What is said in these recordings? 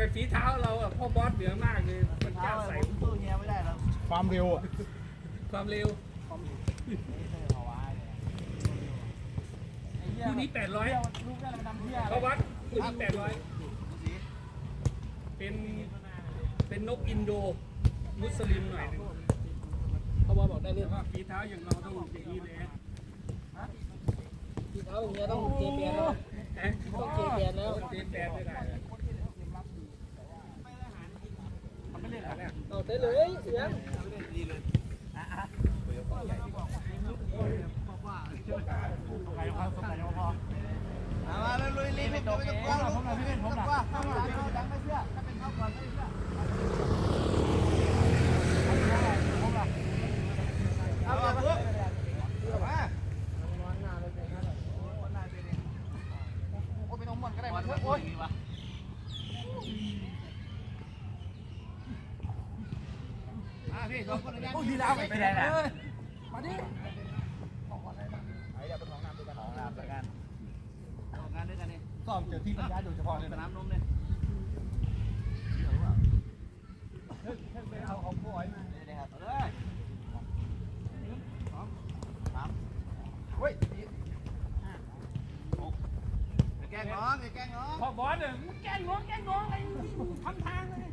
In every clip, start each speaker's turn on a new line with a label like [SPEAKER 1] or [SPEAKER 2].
[SPEAKER 1] แต่ฝีเท้าเราอะพ่อบอสเหนือมากเลยมันกล้าใส่
[SPEAKER 2] สู้เฮียไม่ได้หรอก
[SPEAKER 3] ความเร็วอะ
[SPEAKER 1] ความเร็วคู่นี้แปดร้อย
[SPEAKER 2] ลูกได้มันดำเฮีย
[SPEAKER 1] พ่อบอสคู่นี้แปดร้อยเป็นเป็นนกอินโดมุสลิมหน่อยหนึงเขาบอกบอกได้เลยว่าฝีเท้าอย่างเราต้องอย่างนี้เลย
[SPEAKER 4] ที่เขาอย่างเงี้ยต้องเจเปียนแล้วต้องเจเปียนแล้ว
[SPEAKER 1] เจแปดไม่ได้ เลย
[SPEAKER 4] เอาได้เลยเสียง
[SPEAKER 2] มาแล้วลุยลิ้นไม่ต้องไม่ต้องกลัวผมนะพี่เป็นผมนะข้างหลังเราดังไม่เชื่อถ้าเป็นข้าวก่อนไม่เชื่อเอาละเพื่อนมาโอ้ยไม่ต้องม่วนก็ได้มาเถอะโอ้ยมาพี่สองคนเลยโอ้ย ดีแล้วไปไหนล่ะมาดิไอ้เดี๋ยวไปของน้ำด้วยกันของน้ำด้วยกันงานด้วยกันนี่
[SPEAKER 3] ซ่อมเจอที่ปัญญาโดยเฉพาะเลย
[SPEAKER 2] ส
[SPEAKER 3] นะ
[SPEAKER 2] นามนมเนี่ย
[SPEAKER 3] เอาของพ่อยมา
[SPEAKER 2] นี่ครับเอาเลยสองสามเฮ้ยสี่ห้าหกอย่าแกล้งน้องอย่าแกล้งน้อง
[SPEAKER 1] พ่อบอสเนี่ยมึงแกล้งน้องแกล้งน้องอะไรทำทางเลย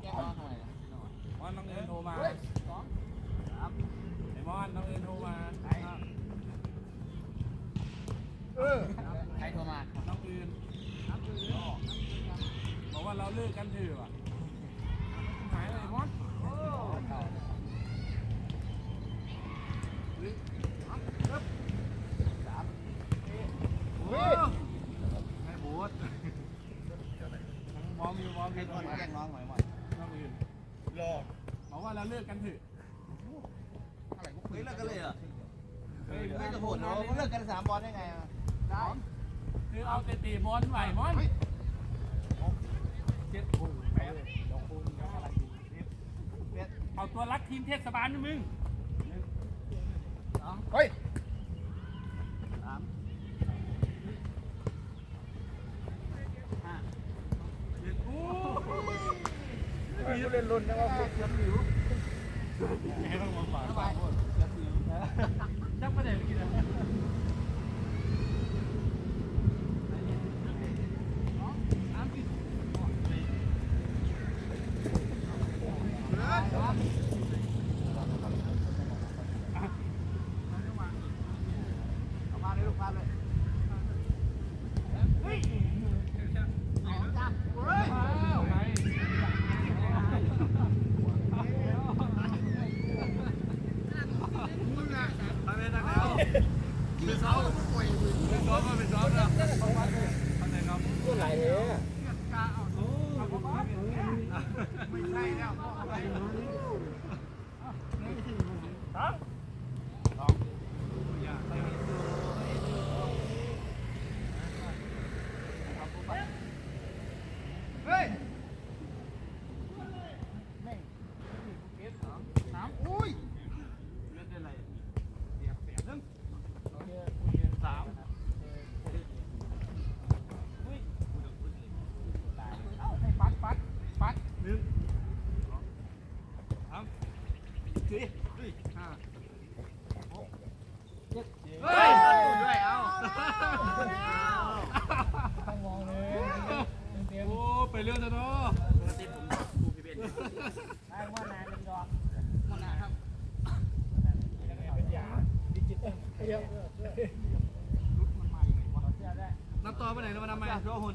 [SPEAKER 2] แกล้งน้องทำไมเนี่ย
[SPEAKER 1] มอนน้องเอิญโทรมา
[SPEAKER 2] เฮ้ยสองสาม
[SPEAKER 1] ไอ้มอนน้องเอิญโทรมา
[SPEAKER 3] เออ
[SPEAKER 2] ใครโทรมา
[SPEAKER 1] น้องเอิญบอกว่าเราเลิกกันเถอะว่ะหายเลยมอน
[SPEAKER 2] โอ้ย ไม่บูด
[SPEAKER 1] มองอยู่มองอ
[SPEAKER 2] ใคร
[SPEAKER 1] ยู่
[SPEAKER 2] โทรมาแกล้งน้องหน่อยหมด
[SPEAKER 1] น้องเอิญ
[SPEAKER 3] รอ
[SPEAKER 1] บอกว่าเราเลิกกันเถอะ
[SPEAKER 2] เฮ้ยเลิกกันเลยเหรอเฮ้ยไม่จะโหดเนาะเลิกกันสามบอลได้ไงอะได้
[SPEAKER 1] คือเอาแต่เตะบอลไหวมอนเจ็ดคู่แปด
[SPEAKER 2] เบ็ด
[SPEAKER 1] เอาตัวรักทีมเทศบาลนะมึง
[SPEAKER 2] สอง
[SPEAKER 3] เฮ้ย
[SPEAKER 2] สามห้า
[SPEAKER 1] เจ็ดคู่
[SPEAKER 3] มีเล่น รุ่นนะว่า
[SPEAKER 2] เจ็ดสิว
[SPEAKER 1] ให้ต้องมาฝาก
[SPEAKER 2] เข้าไป
[SPEAKER 1] จักประเดี๋ยวกินนะ
[SPEAKER 2] Thank you.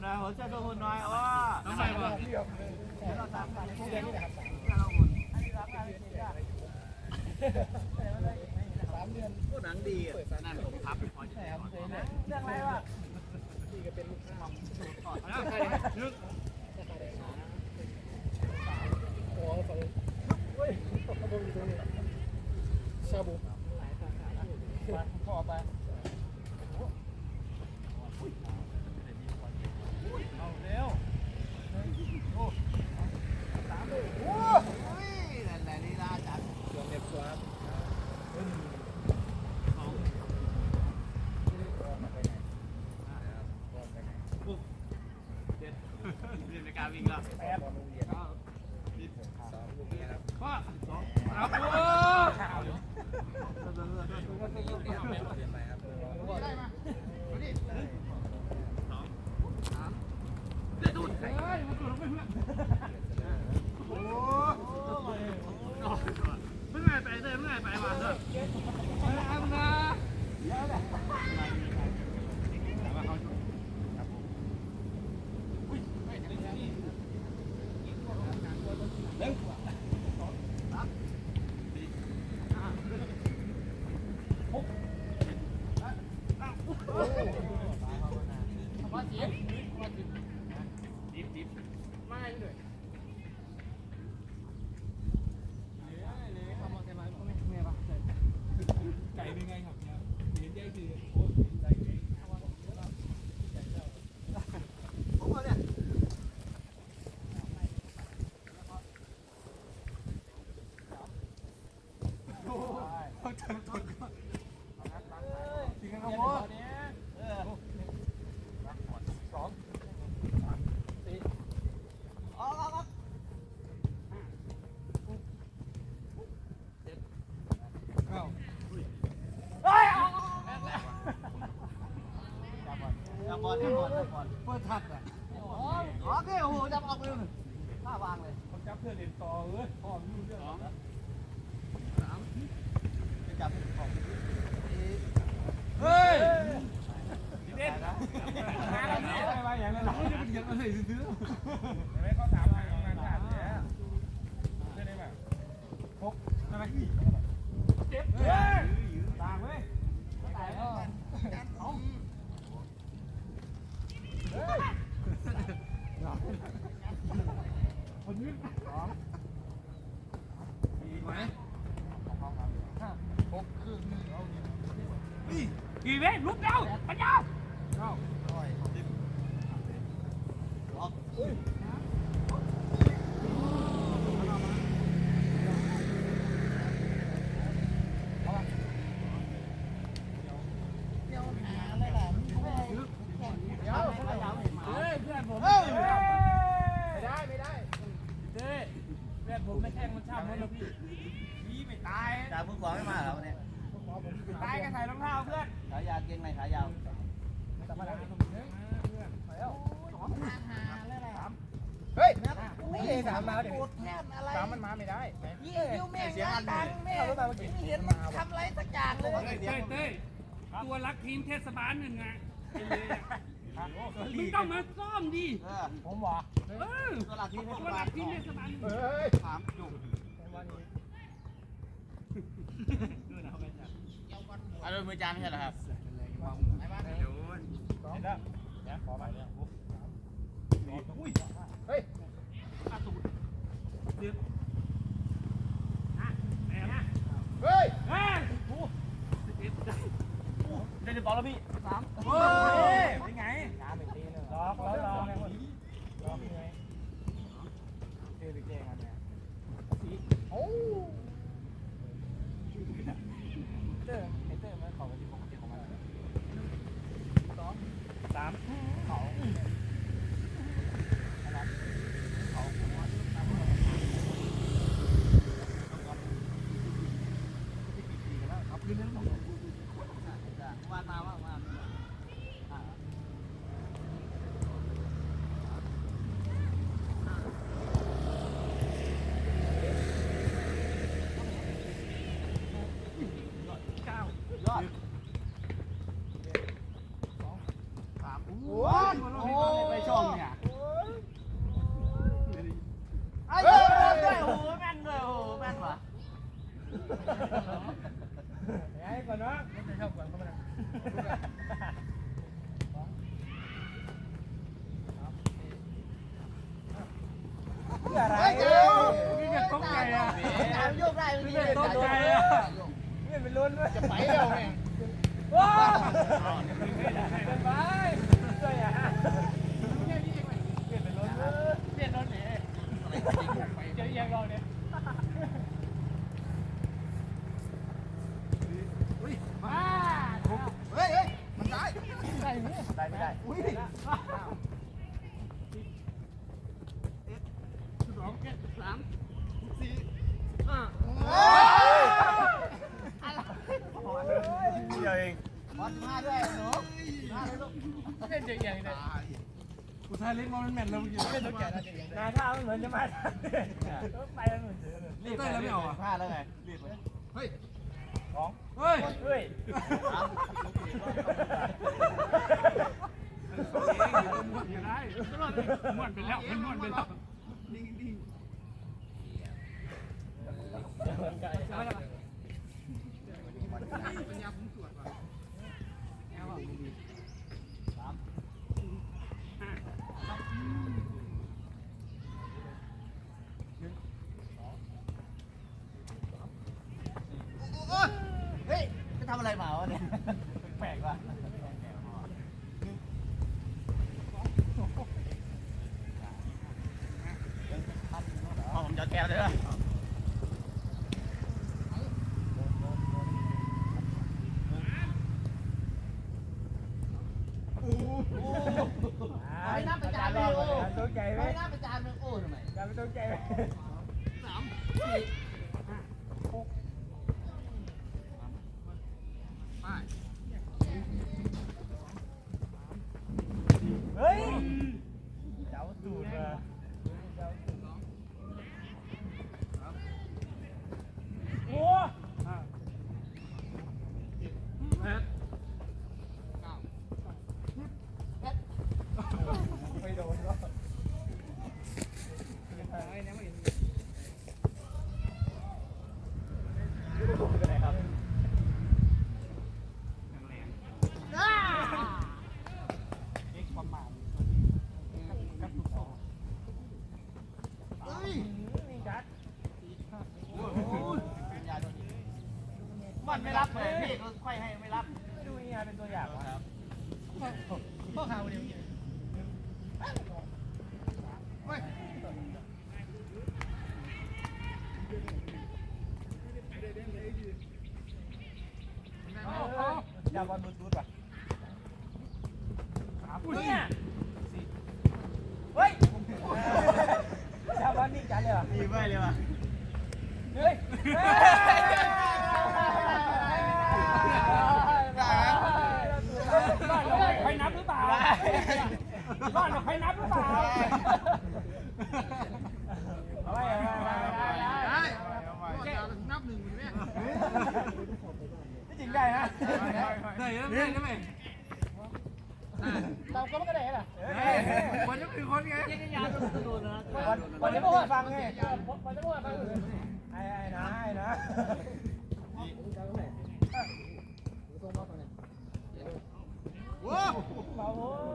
[SPEAKER 2] อย
[SPEAKER 1] หั
[SPEAKER 2] วเสื้อโชว์หุ่นน่อยอ๋อ
[SPEAKER 1] น้ำใหม่ป่ะ
[SPEAKER 2] เราสามกันพวก
[SPEAKER 4] เดือยน
[SPEAKER 2] ว
[SPEAKER 4] นี่แหละครับ
[SPEAKER 2] เราหุ่น
[SPEAKER 4] สามเดือน
[SPEAKER 2] พวกหนังดีอะนั่นผมพับพอจะ
[SPEAKER 4] ใช่ครับเรื่องอะไรวะนี่ก็เป็นลูกค้า
[SPEAKER 1] นะหนึ่ง
[SPEAKER 4] โอ้ฝั่งเฮ้ยขบวนอยู่ตรงนี้ชาบู
[SPEAKER 2] พ่อไป
[SPEAKER 1] かわいい。Evet.
[SPEAKER 2] โก
[SPEAKER 1] รธเตา
[SPEAKER 3] มมันมาไม่ได้
[SPEAKER 1] แม่
[SPEAKER 3] ยี่
[SPEAKER 2] ยิ้ว
[SPEAKER 5] แม่งาตังแม่ไม่เห็นทำไรสักอย่างเลย
[SPEAKER 1] เต้ยเต้ยตัวรักทีมเทศบาลหนึ่งอะไอ้มึงต้องมาซ่อมดิ
[SPEAKER 3] ผมว่า
[SPEAKER 1] เออ
[SPEAKER 2] ตัวหลักที
[SPEAKER 1] ม่รักทีมเทศบาลหนึ่ง
[SPEAKER 3] เฮ้ย
[SPEAKER 2] ถามอยู่อารมณ์มือจานมใช่เหรอครับ
[SPEAKER 3] ไป
[SPEAKER 1] บ้าน
[SPEAKER 3] เดี๋
[SPEAKER 2] ยว
[SPEAKER 3] เห็แล้วขอไปเนี่ยเฮ้
[SPEAKER 1] ย
[SPEAKER 2] เฮ้ยเฮ้ยโอ้โสิ
[SPEAKER 3] บเอ็ดได้
[SPEAKER 1] โอ้
[SPEAKER 2] โหได้เดื
[SPEAKER 1] อ
[SPEAKER 3] บอลแล้วพี่
[SPEAKER 1] สา
[SPEAKER 3] มเฮ้ยเป็นไง ล็อกแล้
[SPEAKER 1] ว
[SPEAKER 2] รอไง
[SPEAKER 3] ได้ไม่ได้อุ้ยสอง
[SPEAKER 1] สามสี่ห้า
[SPEAKER 3] วเอง
[SPEAKER 5] บอลมด้วยหนูมาเลยลูก
[SPEAKER 4] เล่นเจ๋งๆเลย
[SPEAKER 3] กูทายเล่นมันแมนเราอยู่
[SPEAKER 4] เล่นตัวแก่นา
[SPEAKER 3] ยท่ามันเหมือนจะมาไปแล้วเหมือนเจอเลยรีบไปแล้วไม่ออกอะ
[SPEAKER 2] พลาดแล้วไงรีบเลย
[SPEAKER 3] เฮ้ย
[SPEAKER 2] สอง
[SPEAKER 3] เฮ้ย
[SPEAKER 1] อย่าได้ม้วนไปแล้วมันม้วนไปแล้ว
[SPEAKER 2] เฮ้ยไปทำอะไรมาวะเนี่ยแปลกว่ะ เอาผมจะแก้วเลยว่ะ
[SPEAKER 5] ไปน้ำประจานเลยโอ้
[SPEAKER 3] ตัวใจไหม
[SPEAKER 5] ไปน้ำประจานเลยโอ้ทำไม
[SPEAKER 3] การเป็นตัวใจไหม
[SPEAKER 1] สามสี่ห้าหกไป
[SPEAKER 3] เฮ้ยเจ้าตูดมา
[SPEAKER 1] โอ้ห้าแปดเก้า
[SPEAKER 3] ไม่โดนก็
[SPEAKER 2] มันไม่รับเลยพี่ก็ค่อยให้ไม่รับ
[SPEAKER 3] ดูนี่เป็นตัวอย่างวะ
[SPEAKER 4] พ่อข่าวเดียวไม่
[SPEAKER 3] ยาบอลบูทูธป่ะเนี่ยเฮ้ยยาบอลนี่จัดเลยว่ะ
[SPEAKER 2] ดีไปเลยว่ะ
[SPEAKER 3] เฮ้ยบ้านเราใครนับหรือเปล่าบ้านเราใครนับหรือเปล่าเอาไว้เอาไว้เอาไว้เอาไว้
[SPEAKER 1] ได้แกนับหนึ่งไหม
[SPEAKER 3] ที่จริงได้นะ
[SPEAKER 1] ได้แล้วได้แล้วไหม
[SPEAKER 4] เราก็ไม่ก็ได้ล่ะ
[SPEAKER 1] วันนี้เป็นคนไง
[SPEAKER 3] วันวันนี้พวกฟังไง
[SPEAKER 4] มันจะพูดอะไร
[SPEAKER 3] ไอ้ไอ้นะไอ้นะ
[SPEAKER 2] ว้าว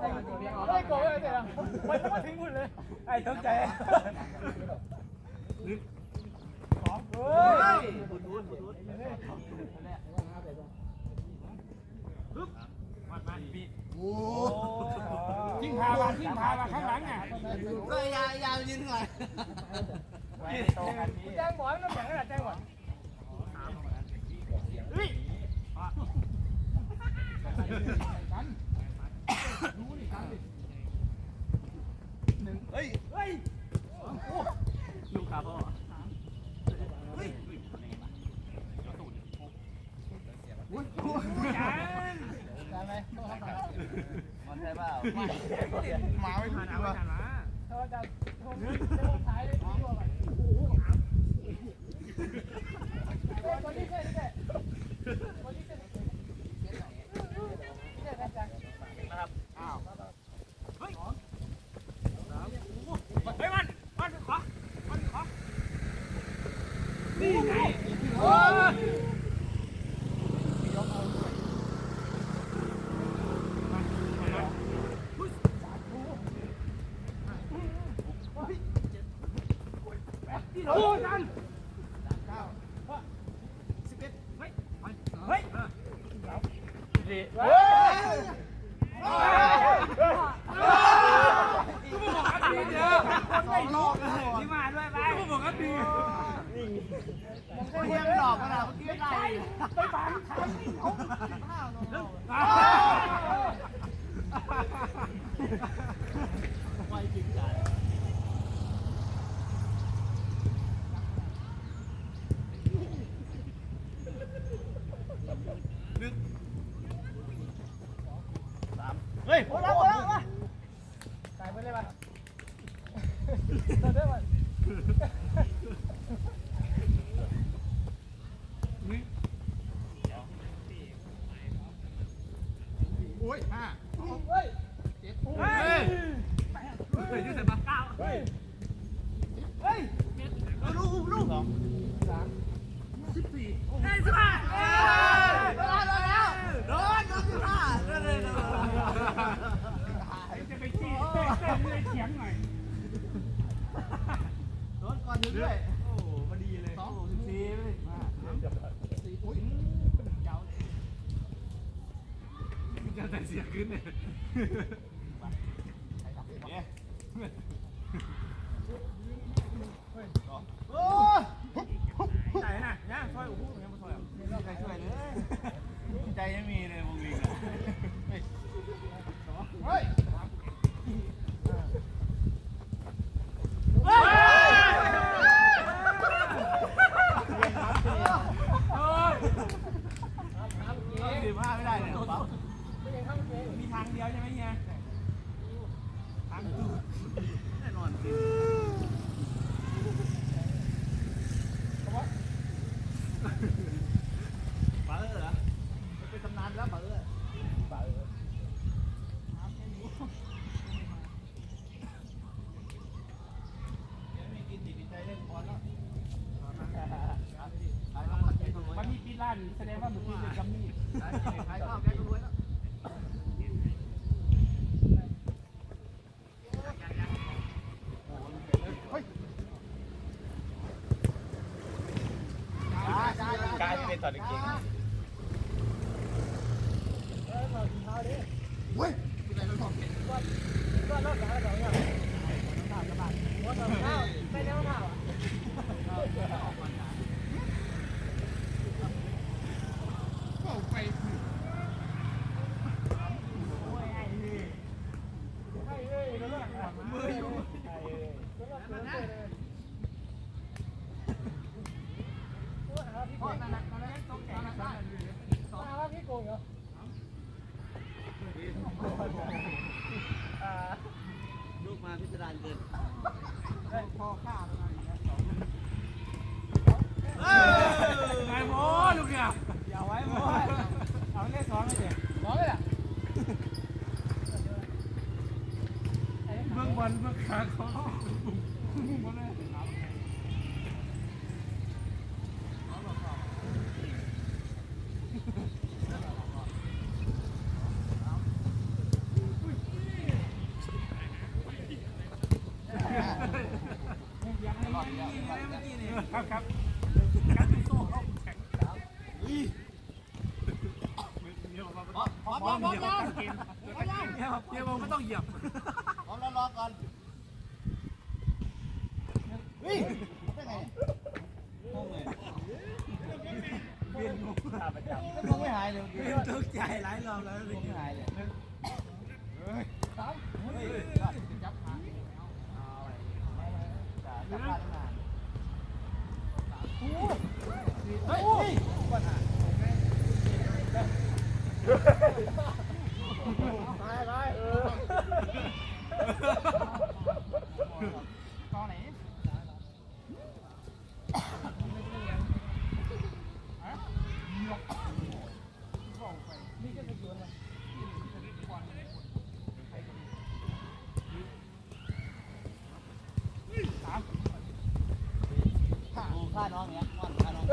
[SPEAKER 3] ไอ้
[SPEAKER 4] ไม่โกงเลยเสร็จแล้วมันจะมาทิ้งหุ่นเลย
[SPEAKER 3] ไอ้ต้องใจเฮ้ย
[SPEAKER 2] โอ้
[SPEAKER 1] ทิ้งพามาทิ้งพามาข้างหลังอะ
[SPEAKER 2] ก็ยาวยาวยืนหน่อย
[SPEAKER 3] โตกันนี้
[SPEAKER 4] แจ้งหมอไม่ต้องแข่งขนาดแจ้งหมอ
[SPEAKER 2] เฮ้ย
[SPEAKER 3] เฮ้ย
[SPEAKER 2] ลูกค้าพ่อ
[SPEAKER 4] ได้ไหมต้องทำอะไร
[SPEAKER 2] มันใช่เปล่า
[SPEAKER 3] มาไม่ทันอะ
[SPEAKER 4] ถ้าจะจะลงท้ายเลยที่ว่าแบบโอ้โหตอนนี่แหละคนที่เช่นนี่แหละนะจ๊ะ
[SPEAKER 1] เฮ้ยมันมันขอมันขอนี่ไงโอ้ย โอ้ยนั่นสิบเอ็ดเฮ้ยไปเฮ้ย
[SPEAKER 3] เฮ้ย
[SPEAKER 1] กูบอกกันดีเดียว
[SPEAKER 2] สองรอบเลย
[SPEAKER 1] นี่มาด้วยไปกูบอกกันดี
[SPEAKER 2] เทียมดอกขนาดเมื่อกี้ได้
[SPEAKER 1] ไปฟังทางเขา
[SPEAKER 6] ใจ
[SPEAKER 3] น่ะ
[SPEAKER 6] ย่า
[SPEAKER 1] งซยอู้ไม่ซอ
[SPEAKER 2] ใจช่วยเลย ใจไม่มีเลย
[SPEAKER 1] วง
[SPEAKER 2] นี้ তারিখ ฟันเพื่ขา
[SPEAKER 1] เขา
[SPEAKER 3] บุก
[SPEAKER 2] บุกมาเล
[SPEAKER 1] ยายเล
[SPEAKER 3] ย
[SPEAKER 1] เมื่กใจหลายรอบแล้ว
[SPEAKER 2] เมื่อ
[SPEAKER 3] กี้
[SPEAKER 2] เลย
[SPEAKER 3] สาม
[SPEAKER 1] ผ้า
[SPEAKER 3] น้อ
[SPEAKER 7] ง
[SPEAKER 8] เนี้ย
[SPEAKER 9] ผ้า
[SPEAKER 8] น้อง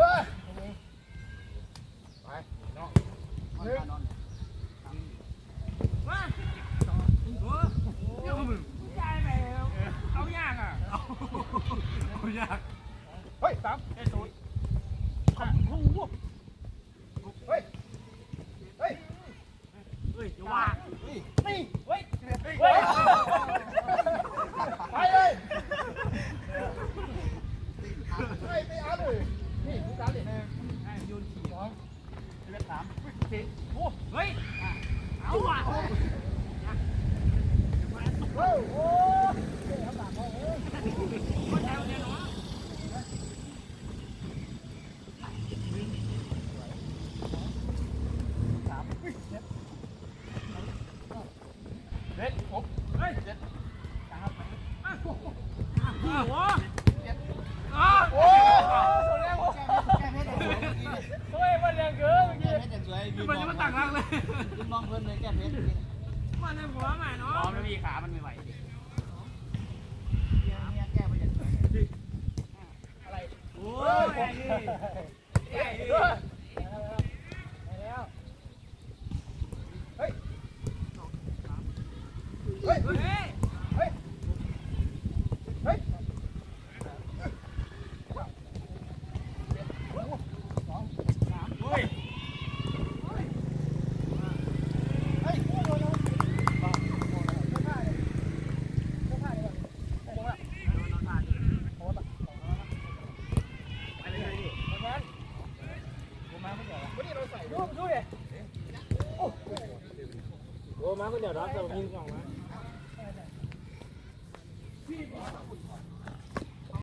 [SPEAKER 2] Woo! olhar, tá vindo.